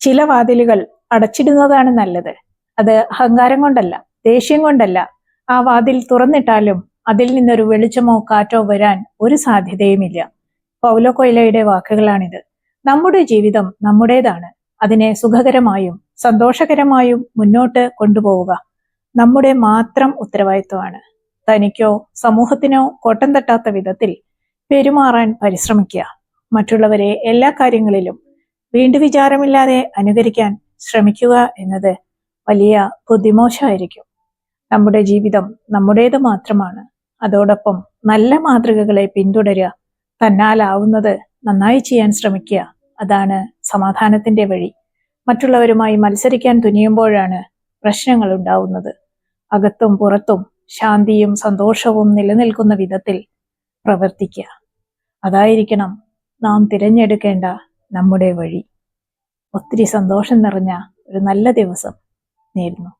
ചില വാതിലുകൾ അടച്ചിടുന്നതാണ് നല്ലത്. അത് അഹങ്കാരം കൊണ്ടല്ല ദേഷ്യം കൊണ്ടല്ല. ആ വാതിൽ തുറന്നിട്ടാലും അതിൽ നിന്നൊരു വെളിച്ചമോ കാറ്റോ വരാൻ ഒരു സാധ്യതയുമില്ല. പൗലോ കൊയിലയുടെ വാക്കുകളാണിത്. നമ്മുടെ ജീവിതം നമ്മുടേതാണ്. അതിനെ സുഖകരമായും സന്തോഷകരമായും മുന്നോട്ട് കൊണ്ടുപോവുക നമ്മുടെ മാത്രം ഉത്തരവാദിത്വമാണ്. തനിക്കോ സമൂഹത്തിനോ കോട്ടം തട്ടാത്ത വിധത്തിൽ പെരുമാറാൻ പരിശ്രമിക്കുക. മറ്റുള്ളവരെ എല്ലാ കാര്യങ്ങളിലും വീണ്ടു വിചാരമില്ലാതെ അനുകരിക്കാൻ ശ്രമിക്കുക എന്നത് വലിയ ബുദ്ധിമോശമായിരിക്കും. നമ്മുടെ ജീവിതം നമ്മുടേത് മാത്രമാണ്. അതോടൊപ്പം നല്ല മാതൃകകളെ പിന്തുടരുക തന്നാലാവുന്നത് നന്നായി ചെയ്യാൻ ശ്രമിക്കുക അതാണ് സമാധാനത്തിന്റെ വഴി. മറ്റുള്ളവരുമായി മത്സരിക്കാൻ തുനിയുമ്പോഴാണ് പ്രശ്നങ്ങൾ ഉണ്ടാവുന്നത്. അകത്തും പുറത്തും ശാന്തിയും സന്തോഷവും നിലനിൽക്കുന്ന വിധത്തിൽ പ്രവർത്തിക്കുക. അതായിരിക്കണം നാം തിരഞ്ഞെടുക്കേണ്ട നമ്മുടെ വഴി. ഒത്തിരി സന്തോഷം നിറഞ്ഞ ഒരു നല്ല ദിവസം നേരുന്നു.